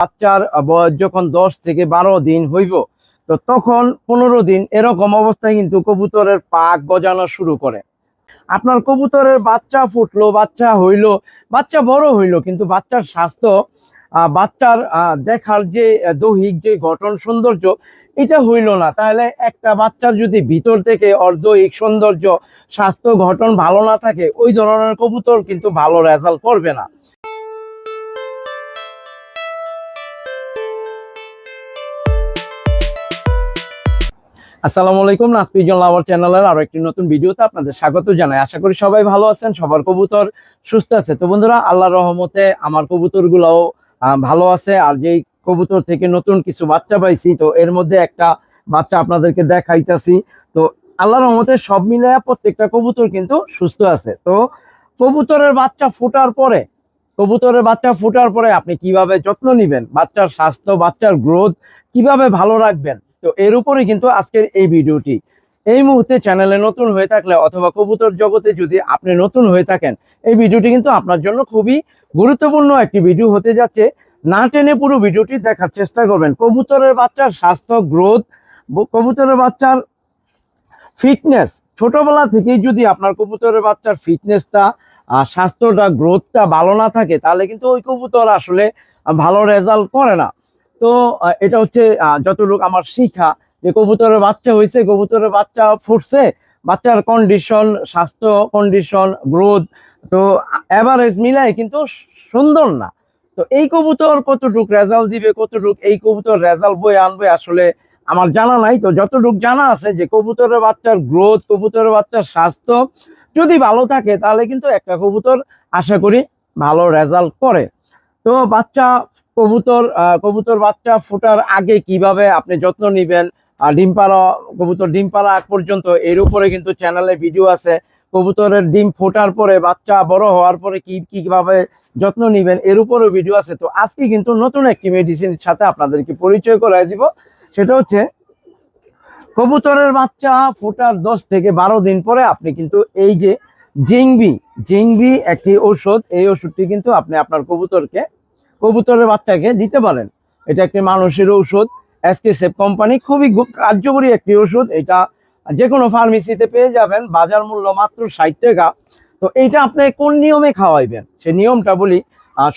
বাচ্চার বয়স যখন দশ থেকে বারো দিন হইব, তো তখন পনেরো দিন এরকম অবস্থায় কিন্তু কবুতরের পাক গজানো শুরু করে। আপনার কবুতরের বাচ্চা ফুটলো, বাচ্চা হইল, বাচ্চা বড় হইল, কিন্তু বাচ্চার স্বাস্থ্য বাচ্চার দেখার যে দৈহিক যে গঠন সৌন্দর্য, এটা হইল না। তাহলে একটা বাচ্চার যদি ভিতর থেকে অর্ধহিক সৌন্দর্য, স্বাস্থ্য গঠন ভালো না থাকে, ওই ধরনের কবুতর কিন্তু ভালো রেজাল্ট করবে না। আসসালামু আলাইকুম নাসপিজন লাভার চ্যানেলের আরও একটি নতুন ভিডিওতে আপনাদের স্বাগত জানাই। আশা করি সবাই ভালো আছেন, সবার কবুতর সুস্থ আছে। তো বন্ধুরা, আল্লাহর রহমতে আমার কবুতরগুলোও ভালো আছে। আর যেই কবুতর থেকে নতুন কিছু বাচ্চা পাইছি, তো এর মধ্যে একটা বাচ্চা আপনাদেরকে দেখাইতাছি। তো আল্লাহর রহমতে সব মিলে প্রত্যেকটা কবুতর কিন্তু সুস্থ আছে। তো কবুতরের বাচ্চা ফোটার পরে, কবুতরের বাচ্চা ফোটার পরে আপনি কীভাবে যত্ন নেবেন? বাচ্চার স্বাস্থ্য, বাচ্চার গ্রোথ কীভাবে ভালো রাখবেন? তো এর উপরে কিন্তু আজকের এই ভিডিওটি। এই মুহূর্তে চ্যানেলে নতুন হয়ে থাকলে অথবা কবুতর জগতে যদি আপনি নতুন হয়ে থাকেন, এই ভিডিওটি কিন্তু আপনার জন্য খুবই গুরুত্বপূর্ণ একটি ভিডিও হতে যাচ্ছে। না টেনে পুরো ভিডিওটি দেখার চেষ্টা করবেন। কবুতরের বাচ্চার স্বাস্থ্য, গ্রোথ কবুতরের বাচ্চার ফিটনেস, ছোটবেলা থেকেই যদি আপনার কবুতরের বাচ্চার ফিটনেসটা আর স্বাস্থ্যটা, গ্রোথটা ভালো না থাকে, তাহলে কিন্তু ওই কবুতর আসলে ভালো রেজাল্ট করে না। তো এটা হচ্ছে যতটুকু আমার শিখা যে কবুতরের বাচ্চা হয়েছে, কবুতরের বাচ্চা ফুটছে, বাচ্চার কন্ডিশন স্বাস্থ্য কন্ডিশন গ্রোথ তো অ্যাভারেজ মিলাই কিন্তু সুন্দর না। তো এই কবুতর কতটুক রেজাল্ট দিবে, কতটুক এই কবুতর রেজাল্ট বয়ে আনবে আসলে আমার জানা নাই। তো যতটুক জানা আছে যে কবুতরের বাচ্চার গ্রোথ কবুতরের বাচ্চার স্বাস্থ্য যদি ভালো থাকে, তাহলে কিন্তু একটা কবুতর আশা করি ভালো রেজাল্ট করে। তো বাচ্চা কবুতর কবুতর বাচ্চা ফোটার আগে কীভাবে আপনি যত্ন নেবেন? ডিম পাড়া, কবুতর ডিম পাড়া আগ পর্যন্ত এর উপরে কিন্তু চ্যানেলে ভিডিও আছে। কবুতরের ডিম ফোটার পরে বাচ্চা বড় হওয়ার পরে কি, কীভাবে যত্ন নেবেন এর উপরেও ভিডিও আছে। তো আজকে কিন্তু নতুন একটি মেডিসিনের সাথে আপনাদেরকে পরিচয় করাই দিব। সেটা হচ্ছে, কবুতরের বাচ্চা ফোটার দশ থেকে বারো দিন পরে আপনি কিন্তু এই যে জিংবি জিংবি একটি ওষুধ এই ওষুধটি কিন্তু আপনি আপনার কবুতরকে কবুতরের বাচ্চাকে দিতে পারেন। এটা একটি মানুষের ঔষধ। এসকে সেফ কোম্পানি খুবই কার্যকরী একটি ওষুধ এটা যে কোনো ফার্মেসিতে পেয়ে যাবেন। বাজার মূল্য মাত্র ষাট টাকা। তো এইটা আপনি কোন নিয়মে খাওয়াইবেন? সে নিয়মটা বলি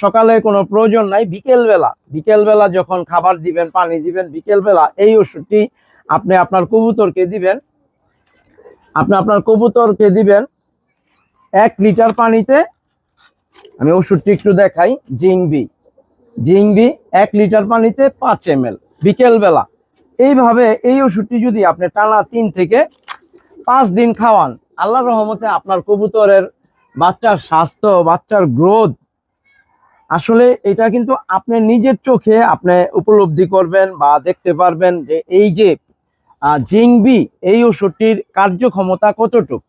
সকালে কোনো প্রয়োজন নাই। বিকেলবেলা বিকেলবেলা যখন খাবার দিবেন, পানি দিবেন, বিকেলবেলা এই ওষুধটি আপনি আপনার কবুতরকে দিবেন। আপনি আপনার কবুতরকে দিবেন এক লিটার পানিতে। আমি ওষুধটি একটু দেখাই। জিংবি। জিংবি এক লিটার পানিতে পাঁচ এম এল বিকেলবেলা। এইভাবে এই ওষুধটি যদি আপনি টানা তিন থেকে পাঁচ দিন খাওয়ান আল্লাহ রহমতে আপনার কবুতরের বাচ্চার স্বাস্থ্য, বাচ্চার গ্রোথ আসলে এটা কিন্তু আপনি নিজের চোখে আপনি উপলব্ধি করবেন বা দেখতে পারবেন যে এই যে জিংবি এই ওষুধটির কার্যক্ষমতা কতটুকু।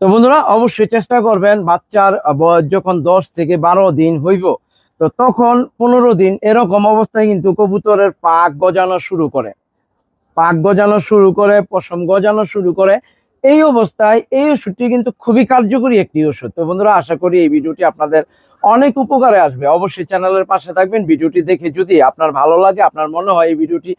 তো বন্ধুরা, অবশ্যই চেষ্টা করবেন বাচ্চার বয়স যখন দশ থেকে বারো দিন হইব তো তখন পনেরো দিন এরকম অবস্থায় কিন্তু কবুতরের পাক গজানো শুরু করে। পাক গজানো শুরু করে, পশম গজানো শুরু করে এই অবস্থায় এই ওষুধটি কিন্তু খুবই কার্যকরী একটি ওষুধ। তো বন্ধুরা, আশা করি এই ভিডিওটি আপনাদের অনেক উপকারে আসবে। অবশ্যই চ্যানেলের পাশে থাকবেন, ভিডিওটি দেখে যদি আপনার ভালো লাগে, আপনার মনে হয় এই ভিডিওটি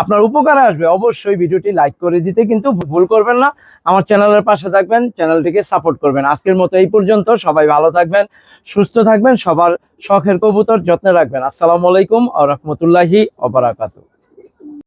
আপনার উপকারে আসবে, অবশ্যই ভিডিওটি লাইক করে দিতে কিন্তু ভুল করবেন না। আমার চ্যানেলের পাশে থাকবেন, চ্যানেলটিকে সাপোর্ট করবেন। আজকের মতো এই পর্যন্ত, সবাই ভালো থাকবেন, সুস্থ থাকবেন, সবার শখের কবুতর যত্নে রাখবেন। আসসালামু আলাইকুম আ রহমতুল্লাহি অবরাকাতু